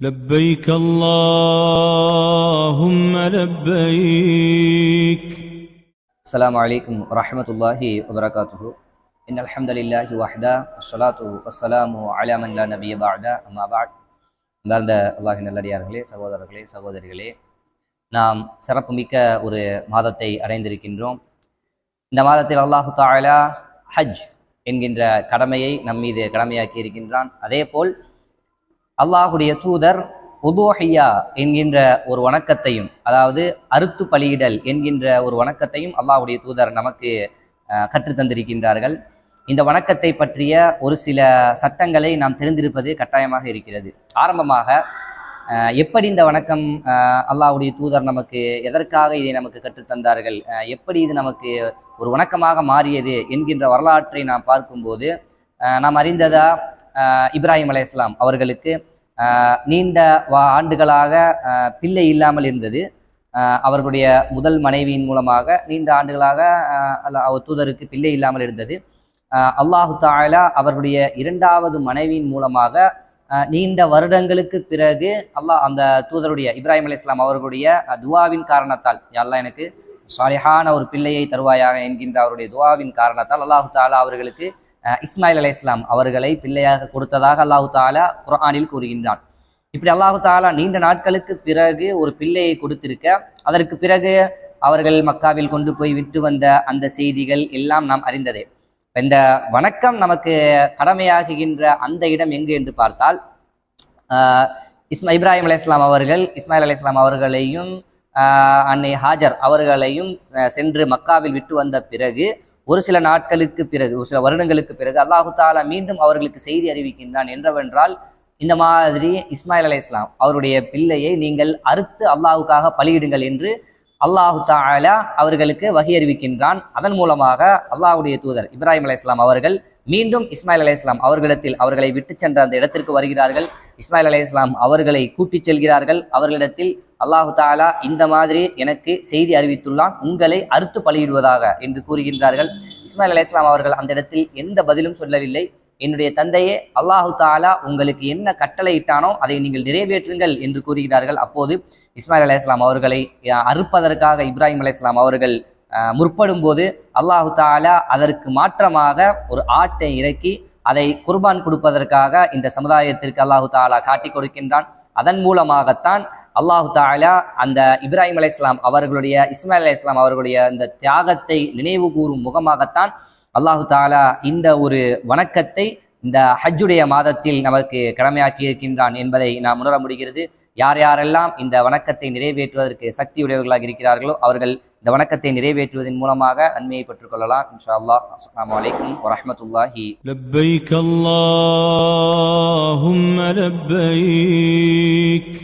لبيك اللهم لبيك السلام عليكم ورحمة الله وبركاته إن الحمد لله وحده والصلاة والسلام على من لا نبي بعد أما بعد அந்தார்ந்த அல்லாஹி நல்லடியார்களே சகோதரர்களே சகோதரிகளே நாம் சிறப்புமிக்க ஒரு மாதத்தை அடைந்திருக்கின்றோம் இந்த மாதத்தில் அல்லாஹு தாலா ஹஜ் என்கின்ற கடமையை நம் மீது கடமையாக்கி இருக்கின்றான் அதேபோல் அல்லாஹுடைய தூதர் உதோஹியா என்கின்ற ஒரு வணக்கத்தையும் அதாவது அறுத்து பலியிடல் என்கின்ற ஒரு வணக்கத்தையும் அல்லாஹுடைய தூதர் நமக்கு அஹ், கற்றுத் தந்திருக்கின்றார்கள். இந்த வணக்கத்தை பற்றிய ஒரு சில சட்டங்களை நாம் தெரிந்திருப்பது கட்டாயமாக இருக்கிறது. ஆரம்பமாக எப்படி இந்த வணக்கம் அல்லாஹுடைய தூதர் நமக்கு எதற்காக இதை நமக்கு கற்றுத்தந்தார்கள் எப்படி இது நமக்கு ஒரு வணக்கமாக மாறியது என்கின்ற வரலாற்றை நாம் பார்க்கும்போது நாம் அறிந்ததா இப்ராஹிம் அலையாம் அவர்களுக்கு நீண்ட வா ஆண்டுகளாக பிள்ளை இல்லாமல் இருந்தது. அவர்களுடைய முதல் மனைவியின் மூலமாக நீண்ட ஆண்டுகளாக அல்ல அவர் தூதருக்கு பிள்ளை இல்லாமல் இருந்தது. அல்லாஹு தாலா அவர்களுடைய இரண்டாவது மனைவியின் மூலமாக நீண்ட வருடங்களுக்கு பிறகு அல்லாஹ் அந்த தூதருடைய இப்ராஹிம் அலையாம் அவர்களுடைய துவாவின் காரணத்தால் அல்லாஹ் எனக்கு சாலிஹான ஒரு பிள்ளையை தருவாயாக என்கின்ற அவருடைய துவாவின் காரணத்தால் அல்லாஹு தாலா அவர்களுக்கு இஸ்மாயில் அலை இஸ்லாம் அவர்களை பிள்ளையாக கொடுத்ததாக அல்லாஹு தாலா குரானில் கூறுகின்றான். இப்படி அல்லாஹு தாலா நீண்ட நாட்களுக்கு பிறகு ஒரு பிள்ளையை கொடுத்திருக்க அதற்கு பிறகு அவர்கள் மக்காவில் கொண்டு போய் விட்டு வந்த அந்த செய்திகள் எல்லாம் நாம் அறிந்ததே. இந்த வணக்கம் நமக்கு கடமையாகுகின்ற அந்த இடம் எங்கு என்று பார்த்தால் இஸ்மா இப்ராஹிம் அலையாம் அவர்கள் இஸ்மாயில் அலையாம் அவர்களையும் அன்னை ஹாஜர் அவர்களையும் சென்று மக்காவில் விட்டு வந்த பிறகு ஒரு சில நாட்களுக்கு பிறகு ஒரு சில வருடங்களுக்கு பிறகு அல்லாஹு தாலா மீண்டும் அவர்களுக்கு செய்தி அறிவிக்கின்றான். என்றவென்றால் இந்த மாதிரி இஸ்மாயில் அலை இஸ்லாம் அவருடைய பிள்ளையை நீங்கள் அறுத்து அல்லாஹுக்காக பலியிடுங்கள் என்று அல்லாஹு தாலா அவர்களுக்கு வகை அறிவிக்கின்றான். அதன் மூலமாக அல்லாஹுடைய தூதர் இப்ராஹிம் அலை இஸ்லாம் அவர்கள் மீண்டும் இஸ்மாயில் அலி இஸ்லாம் அவர்களிடத்தில் அவர்களை விட்டு சென்ற அந்த இடத்திற்கு வருகிறார்கள். இஸ்மாயில் அலி இஸ்லாம் அவர்களை கூட்டிச் செல்கிறார்கள். அவர்களிடத்தில் அல்லாஹு தாலா இந்த மாதிரி எனக்கு செய்தி அறிவித்துள்ளான். உங்களை அறுத்து பலியிடுவதாக என்று கூறுகின்றார்கள். இஸ்மாயில் அலி இஸ்லாம் அவர்கள் அந்த இடத்தில் எந்த பதிலும் சொல்லவில்லை. என்னுடைய தந்தையே அல்லாஹு தாலா உங்களுக்கு என்ன கட்டளை இட்டானோ அதை நீங்கள் நிறைவேற்றுங்கள் என்று கூறுகிறார்கள். அப்போது இஸ்மாயில் அலையாஸ்லாம் அவர்களை அறுப்பதற்காக இப்ராஹிம் அலையாஸ்லாம் அவர்கள் முற்படும் போது அல்லாஹு தாலா அதற்கு மாற்றமாக ஒரு ஆட்டை இறக்கி அதை குர்பான் கொடுப்பதற்காக இந்த சமுதாயத்திற்கு அல்லாஹு தாலா காட்டி கொடுக்கின்றான். அதன் மூலமாகத்தான் அல்லாஹு தாலா அந்த இப்ராஹிம் அலையாஸ்லாம் அவர்களுடைய இஸ்மாயில் அலையாஸ்லாம் அவர்களுடைய இந்த தியாகத்தை நினைவு கூறும் முகமாகத்தான் அல்லாஹு தாலா இந்த ஒரு வணக்கத்தை இந்த ஹஜ்ஜுடைய மாதத்தில் நமக்கு கடமையாக்கி இருக்கின்றான் என்பதை நாம் உணர முடிகிறது. யார் யாரெல்லாம் இந்த வணக்கத்தை நிறைவேற்றுவதற்கு சக்தியுடையவர்களாக இருக்கிறார்களோ அவர்கள் இந்த வணக்கத்தை நிறைவேற்றுவதன் மூலமாக நன்மையை பெற்றுக்கொள்ளலாம். இன்ஷா அல்லாஹ் அஸ்லாம் வலைக்கும் வரமத்துல்லாஹி லப்பைக் அல்லாஹும் லப்பைக்.